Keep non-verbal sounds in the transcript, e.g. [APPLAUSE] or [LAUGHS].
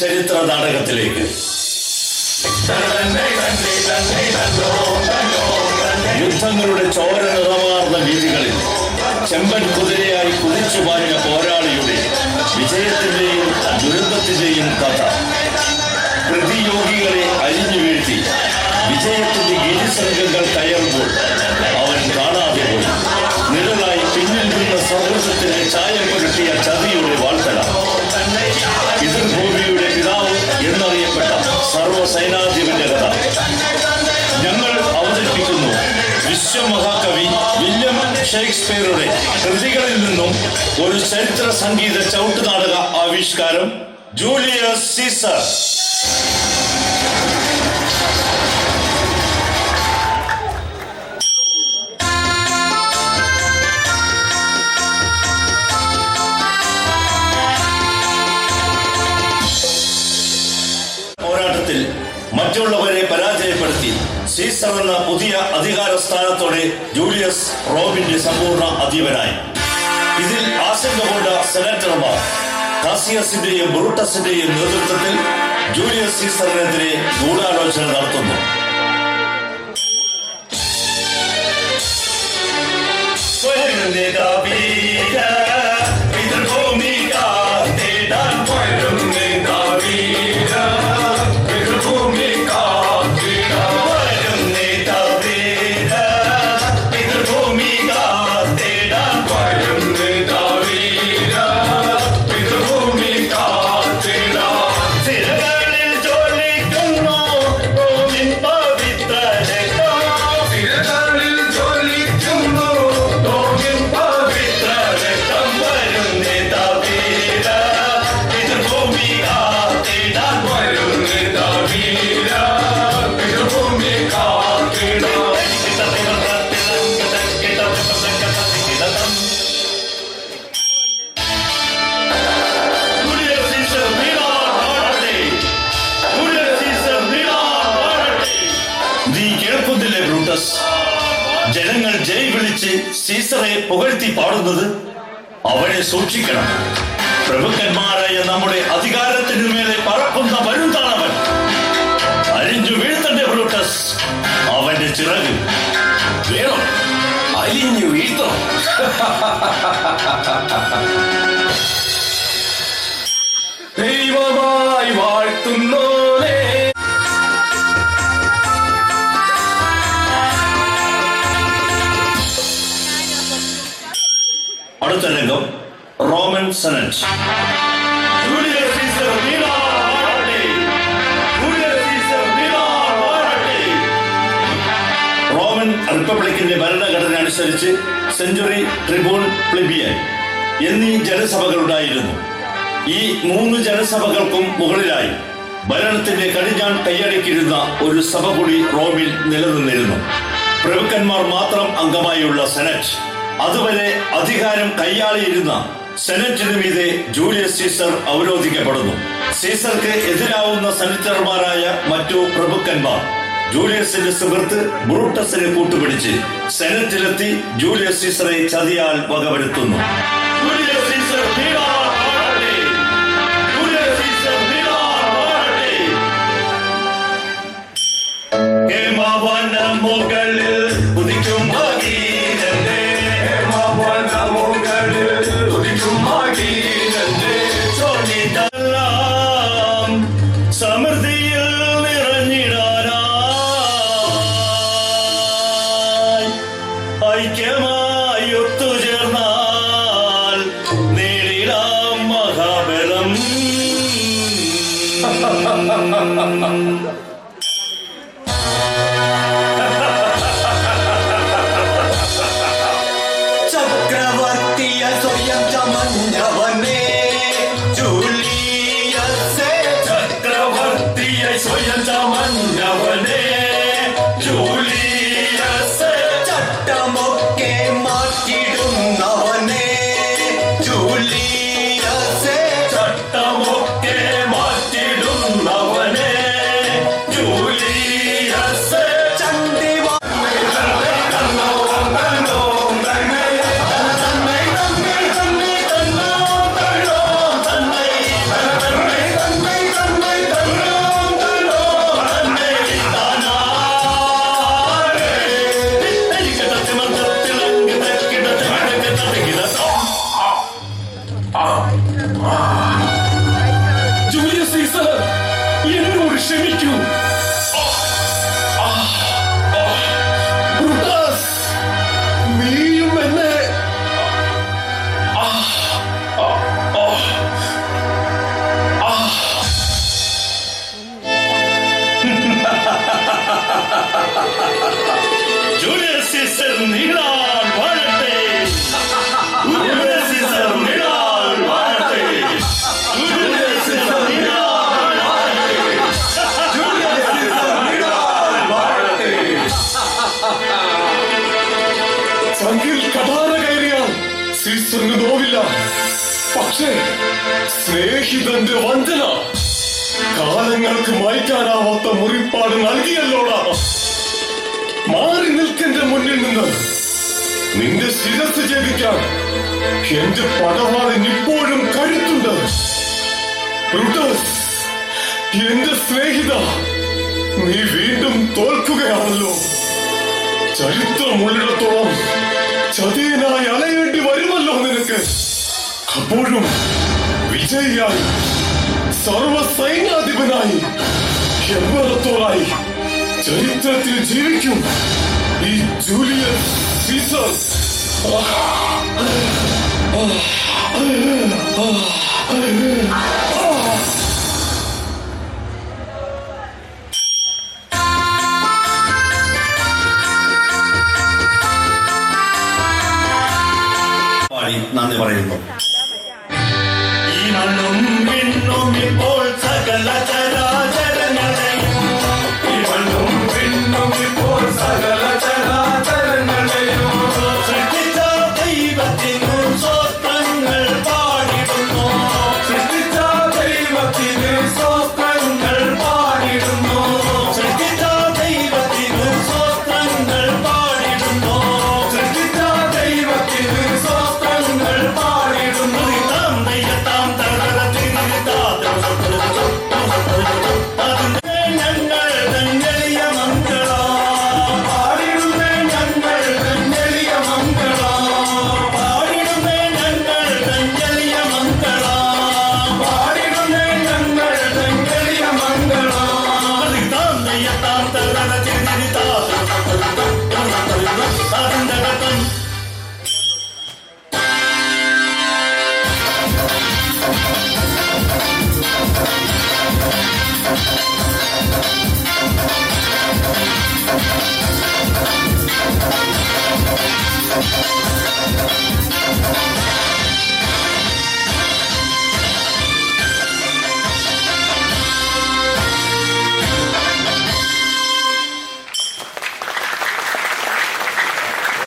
ചരിത്ര നാടകത്തിലേക്ക്. യുദ്ധങ്ങളുടെ ചോര നിറമാർന്ന വീതികളിൽ ചെമ്പൻ കുതിരയായി കുതിച്ചു പാഞ്ഞ പോരാളിയുടെ വിജയത്തിന്റെയും ദുരന്തത്തിന്റെയും കഥ. പ്രതിയോഗികളെ അരിഞ്ഞു വീഴ്ത്തി വിജയത്തിന്റെ ഗിരിസംഘങ്ങൾ കയറുമ്പോൾ സർവസൈനാധിപന്റെ കഥ. ഞങ്ങൾ അവതരിപ്പിക്കുന്നു വിശ്വമഹാകവി വില്യം ഷേക്സ്പിയറുടെ കൃതികളിൽ നിന്നും ഒരു ചരിത്ര സംഗീത ചവിട്ടുനാടക ആവിഷ്കാരം ജൂലിയസ് സീസർ. മറ്റുള്ളവരെ പരാജയപ്പെടുത്തി. സീസർ എന്ന പുതിയ അധികാര സ്ഥാനത്തോടെ ജൂലിയസ് റോമിന്റെ സമ്പൂർണ അധീപനായി. ഇതിൽ ആശങ്ക കൊണ്ട സെനറ്റർമാർ കാസിയസിന്റെയും ബ്രൂട്ടസിന്റെയും നേതൃത്വത്തിൽ ജൂലിയസ് സീസറിനെതിരെ ഗൂഢാലോചന നടത്തുന്നു. ജനങ്ങൾ ജയ് വിളിച്ച് സീസറെ പുകഴ്ത്തി പാടുന്നത് അവനെ സൂക്ഷിക്കണം. പ്രഭുക്കന്മാരായ നമ്മുടെ അധികാരത്തിനു മേലെ പറക്കുന്ന വലുതാണവൻ അരിഞ്ഞു വീഴ്ത്തണ്ടേ ബ്രൂട്ടസ് അവന്റെ ചിറക്. വേണം. അരിഞ്ഞു വീഴ്ത്തണം. [LAUGHS] അടുത്ത രംഗം റോമൻ സെനറ്റ്. റോമൻ റിപ്പബ്ലിക്കിന്റെ ഭരണഘടന അനുസരിച്ച് സെഞ്ചുറി ട്രിബൂൺ പ്ലിബിയൻ എന്നീ ജനസഭകളുണ്ടായിരുന്നു. ഈ മൂന്ന് ജനസഭകൾക്കും മുകളിലായി ഭരണത്തിന്റെ കടിഞ്ഞാൻ കൈയടക്കിയിരുന്ന ഒരു സഭ കൂടി റോമിൽ നിലനിന്നിരുന്നു. പ്രഭുക്കന്മാർ മാത്രം അംഗമായുള്ള സെനറ്റ്. അതുവരെ അധികാരം കൈയാളിയിരുന്ന സെനറ്റിനു മീതെ ജൂലിയസ് സീസർ അവരോധിക്കപ്പെടുന്നു. സീസർക്ക് എതിരാവുന്ന സെനറ്റർമാരായ മറ്റു പ്രഭുക്കന്മാർ ജൂലിയസിന്റെ സുഹൃത്ത് ബ്രൂട്ടസിനെ കൂട്ടുപിടിച്ച് സെനറ്റിലെത്തി ജൂലിയസ് സീസറെ ചതിയാൽ വകവരുത്തുന്നു. ハハハハ! പക്ഷേ സ്നേഹിതന്റെ വഞ്ചന കാലങ്ങൾക്ക് മായ്ക്കാനാവാത്ത മുറിപ്പാട് നൽകിയല്ലോടാ. മാറി നിൽക്കെന്റെ മുന്നിൽ നിന്ന് നിന്റെ ശിരസ് ഛേദിക്കാൻ എന്റെ പടവാളിന് ഇപ്പോഴും കഴുത്തുണ്ട് എന്റെ സ്നേഹിത നീ വീണ്ടും തോൽക്കുകയാണല്ലോ. ചരിത്രമുള്ളിടത്തോളം ചതിയനായി അലയേണ്ടി വരുമല്ലോ നിനക്ക്. അപ്പോഴും വിജയിയായി. സർവസൈന്യാധിപനായി എമ്പറത്തോറായി ചരിത്രത്തിൽ ജീവിക്കും ഈ ജൂലിയസ് സീസർ നന്ദി പറയുന്നു.